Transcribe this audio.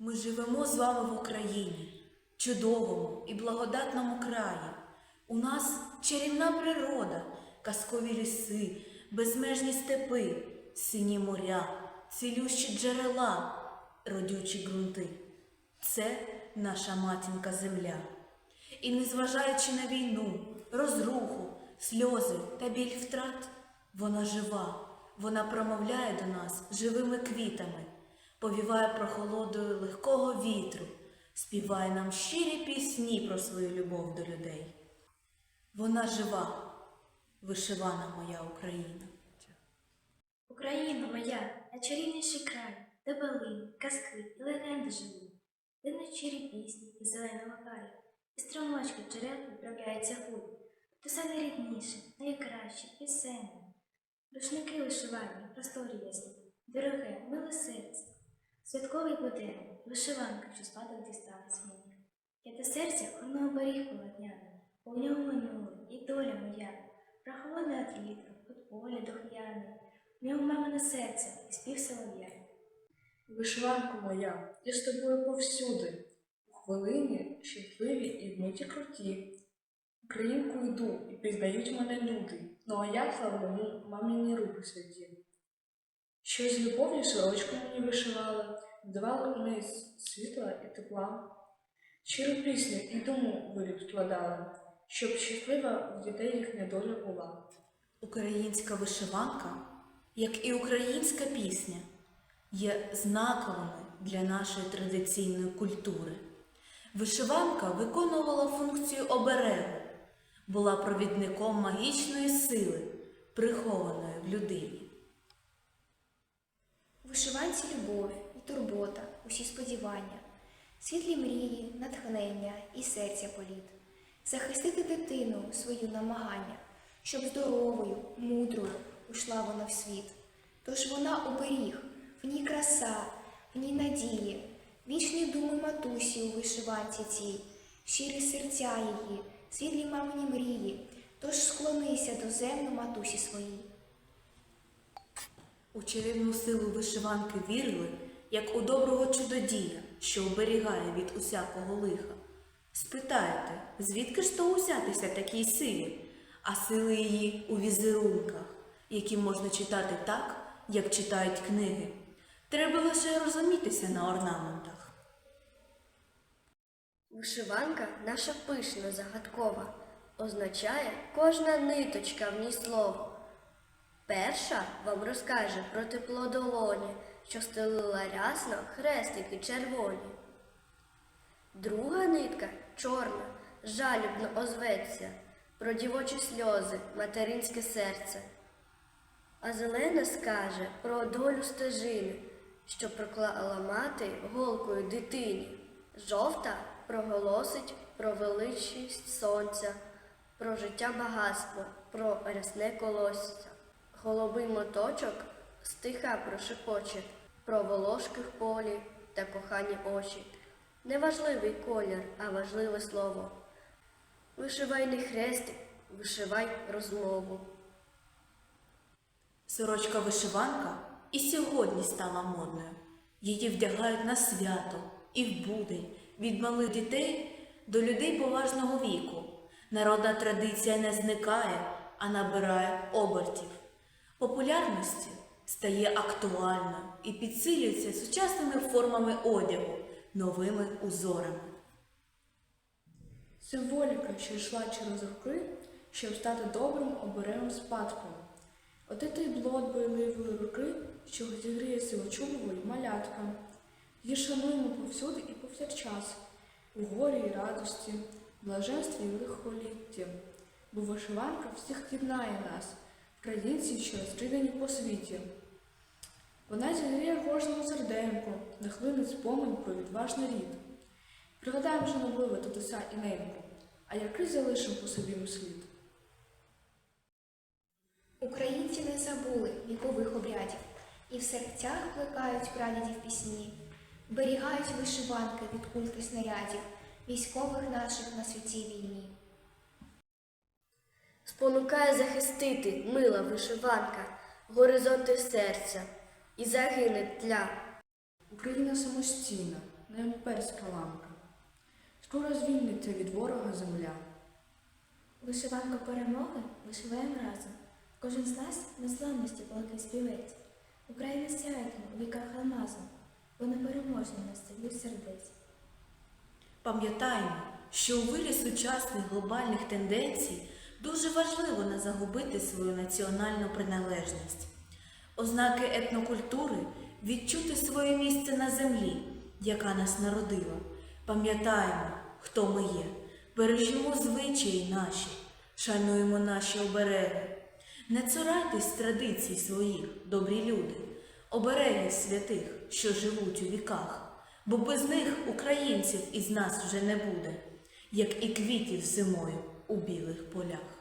Ми живемо з вами в Україні, чудовому і благодатному краї. У нас чарівна природа, казкові ліси, безмежні степи, сині моря, цілющі джерела, родючі ґрунти. Це наша матінка земля. І незважаючи на війну, розруху, сльози та біль втрат, вона жива, вона промовляє до нас живими квітами, повіває прохолодою легкого вітру, співає нам щирі пісні про свою любов до людей. Вона жива, вишивана моя Україна. Україна моя, найчарівніший край, де балин, казки і легенди живуть, де нечирі пісні і зеленого гаю, і струмочки джерел відправляється гуд, то все найрідніше, найкраще, пісенне. Рушники вишивані, просторі ясні, дороге, миле серце, святковий буденний, вишиванка, що спадок дісталась мені. Я до серця воно оберіг полотняне, бо в ньому минуле і доля моя, прохолодна від вітру, від поля дохляне, в ньому мамине серце і спів солов'я. Вишиванко моя, я з тобою повсюди, у хвилині щасливі і вмиті круті. Українку йду і пізнають мене люди, ну а я славлю мамині руки святі. Що з любов'ю сорочку мені вишивали, давали вниз світла і тепла. Щиру пісню і думу виліт вкладали, щоб щаслива в дітей їхня доля була. Українська вишиванка, як і українська пісня, є знаковими для нашої традиційної культури. Вишиванка виконувала функцію оберегу, була провідником магічної сили, прихованої в людині. Вишиванці любов і турбота, усі сподівання, світлі мрії, натхнення і серця політ, захистити дитину свою намагання, щоб здоровою, мудрою ушла вона в світ. Тож вона оберіг, в ній краса, в ній надії, вічні думи матусі у вишиванці цій, щирі серця її, світлі мамині мрії, тож склонися до землю матусі своїй. У чарівну силу вишиванки вірили, як у доброго чудодія, що оберігає від усякого лиха. Спитаєте, звідки ж то узятися такій силі, а сили її у візерунках, які можна читати так, як читають книги. Треба лише розумітися на орнаментах. Вишиванка наша пишна, загадкова, означає кожна ниточка в ній слово. Перша вам розкаже про тепло долоні, що стелила рясно хрестики червоні. Друга нитка чорна, жалібно озветься, про дівочі сльози, материнське серце. А зелена скаже про долю стежини, що проклала мати голкою дитині. Жовта проголосить про величність сонця, про життя багатство, про рясне колосся. Голубий моточок стиха прошепоче про волошки в полі та кохані очі. Неважливий колір, а важливе слово. Вишивай не хрестик, вишивай розмову. Сорочка вишиванка і сьогодні стала модною. Її вдягають на свято і в будень, від малих дітей до людей поважного віку. Народна традиція не зникає, а набирає обертів. Популярності стає актуальною і підсилюється сучасними формами одягу, новими узорами. Символіка, що йшла через роки, щоб стати добрим оберегом спадком. Отити блод бойливої руки, що зігріє сивочубової маляткам. Її шануємо повсюди і повсякчас, у горі і радості, блаженстві і лихолітті. Бо вишиванка всіх єднає нас, українців, що розкидані по світі. Вона зігріє кожному серденьку, нахлинить спомин про відважний рід. Пригадаємо шанобливе Татуся і неньку, а який залишив по собі ми слід. Українці не забули вікових обрядів і в серцях плекають прадідів пісні, берігають вишиванки від кульки снарядів, військових наших на святій війні. Спонукає захистити мила вишиванка, горизонти серця, і загине тля. Україна самостійна, не імперська ланка. Скоро звільниться від ворога земля. Вишиванку перемоги вишиваємо разом. Кожен з нас незламності палкий співець. Україна сяятиме у віках алмазом, бо непереможні на стилі сердець. Пам'ятаймо, що у вирі сучасних глобальних тенденцій дуже важливо не загубити свою національну приналежність. Ознаки етнокультури відчути своє місце на землі, яка нас народила. Пам'ятаємо, хто ми є, бережімо звичаї наші, шануємо наші обереги. Не цурайтесь традицій своїх, добрі люди, обереги святих, що живуть у віках, бо без них українців із нас вже не буде, як і квітів зимою у білих полях.